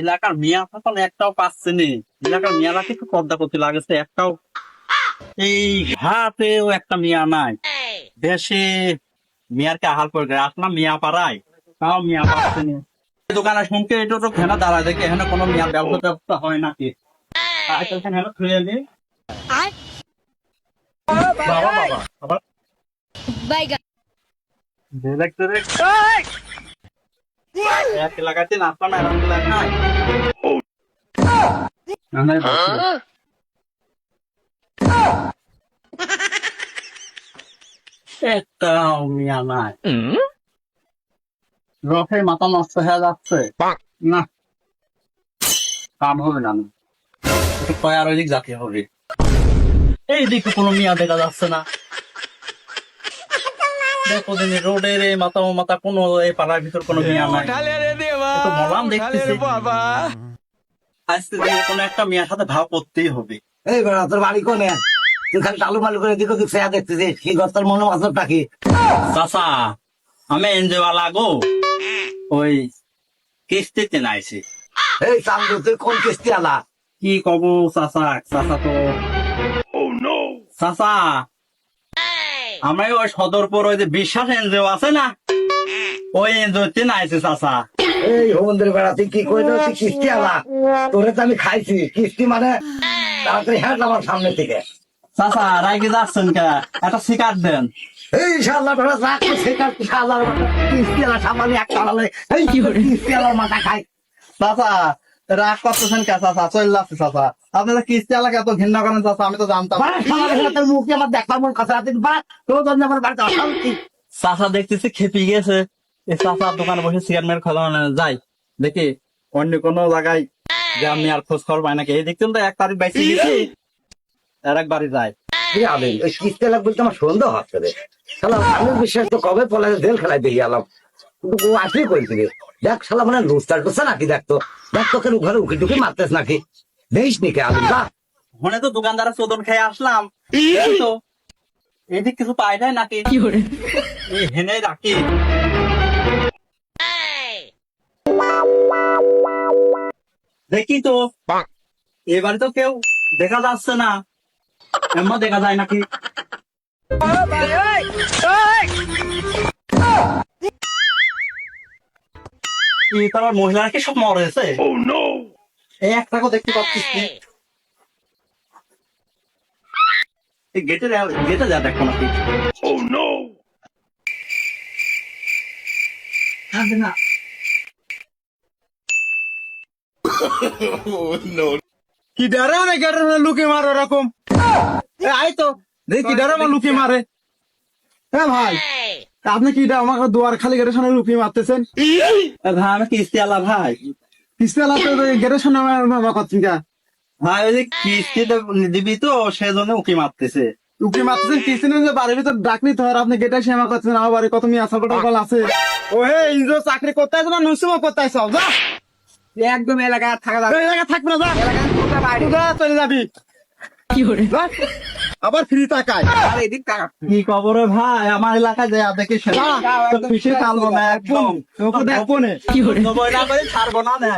এলাকার মিয়া সকল একটাও পাচ্ছে নি। এলাকার মিয়ারা কিছু পদ্মা করতে লাগেছে একটাও এই ঘাটেও একটা মিয়া নাই। দেশে মিয়ারকে আহাল করে আসলাম মিয়া পাড়ায় তাও মিয়া পাচ্ছে নি। দোকানে শুনকে এটা তো ঘেনা দাঁড়ায় দেখে এখানে কোনো মিয়া ব্যবসা ব্যবসা হয় নাকি বাবা বাবা বাবা। না। একটাও মিয়া নাই রথের মাথা নষ্ট হয়ে যাচ্ছে না কাম হবে না একটু কয়ার ওই দিক যাতে হবে এই দিকে কোনো মিয়া দেখা যাচ্ছে না দেখো রোডের এই মাথা ও মাথা কোনো এই পাড়ার ভিতর কোনো মিয়া নাই। তো মলাম দেখতেছি। আজকে কোনো একটা মিয়ার সাথে ভাব করতেই হবে। এই বেড়া তোর বাড়ি কোনে? তুই খালি টালু মালু করে দিকে দেখতেছিস কি গস্তার মনে মাছের টাকি চাচা আমি এনজেওয়ালা গো। ওই কিস্তিতে নাইছি। এই চান্দু তুই কোন কিস্তি আলা কি কব চাচা চাচা তো চাচা আমরা ওই সদরপুর ওই যে বিশ্বাস এনজিও আছে না? ওই এনজিওতে নাইছি চাচা। এই হোমন্দের বেড়া তুই কি কইলো? তুই কিস্তি আলা? তোরে তো আমি খাইছি। কিস্তি মানে তাড়াতাড়ি হ্যাঁ আমার সামনে থেকে। চাচা রাইকে যাচ্ছেন কে? একটা শিকার দেন। এই শাল্লা বেড়া শাল্লা কিস্তি আলা সামান্য এক টালালে এই কি কিস্তি আলার মাথা খাই। চাচা রাগ করতেছেন কে চাচা? চলে যাচ্ছে চাচা। আপনি কিস্তি এলাকা এত ঘৃণা করেন চাচা আমি তো জানতাম। বাড়া শালা বেড়া তোর মুখে আমার দেখবার মন কথা রাখতে বাড়া তোর জন্য আমার বাড়িতে অশান্তি চাচা দেখতেছি খেপি গেছে। দোকানে বসে সিগারেট খাওয়া যাই দেখি। অন্য কোনো জায়গায় যে আমি আর খোঁজ খবর পাই নাকি এই দেখতেন তো এক তারিখ বাইসে গেছি। আর এক বাড়ি যায়। কি ওই কিস্তি বলতে আমার সন্দেহ হচ্ছে রে। আমি বিশ্বাস তো কবে পলা জেল খেলায় দিয়ে গেলাম কিন্তু ও আসলেই করেছিল দেখ শালা মানে লুস্টার টুসা নাকি দেখতো দেখ তোকে ঘরে উকি টুকি মারতেস নাকি। দেখিস নি কে আলু ওখানে তো দোকানদারের চোদন খেয়ে আসলাম। তো। এদিক কিছু পাই নাই নাকি? এই হেনে রাখি। দেখি তো। এবারে তো কেউ দেখা যাচ্ছে না। এমন দেখা যায় নাকি? কি তোমার মহিলারা কি সব মরেছে এই একটাকে দেখতে পাচ্ছিস গেটে গেটে যা দেখো নাকি। থাকবে না। কি ডারে না গেটে লুকে মারে ওরকম এ, আই তো দেখি কি ডারে লুকে মারে। হ্যাঁ ভাই। আপনি কি আমাকে দুয়ার খালি গেটের সামনে লুকিয়ে মারতেছেন? ভাই আমি কিস্তি আলা ভাই? পিস্তল হাতে গেটের সামনে আমার করছেন কা? ভাই ওই যে কিস্তি দিবি তো সেজন্য উকি মারতেছে। লুকিয়ে মারতেছেন কিস্তিনে যে বাড়ির ভিতর ডাক নিতে হয় আপনি গেটে এসে আমার করছেন আমার বাড়ি কত মেয়ে আসার কল আছে। ও হে ইন্দ্র চাকরি করতে আসবে না নুসুমো করতে আসো যা। একদম এলাকায় থাকা জায়গায় থাকবে না যা। চলে যাবি। কি করে? আবার ফ্রি টাকায় কি খবরে ভাই? আমার এলাকায় যায় দেখি সেটা পিছিয়ে টানবো না একদম। তোকে দেখব না। করে ছাড়বো না না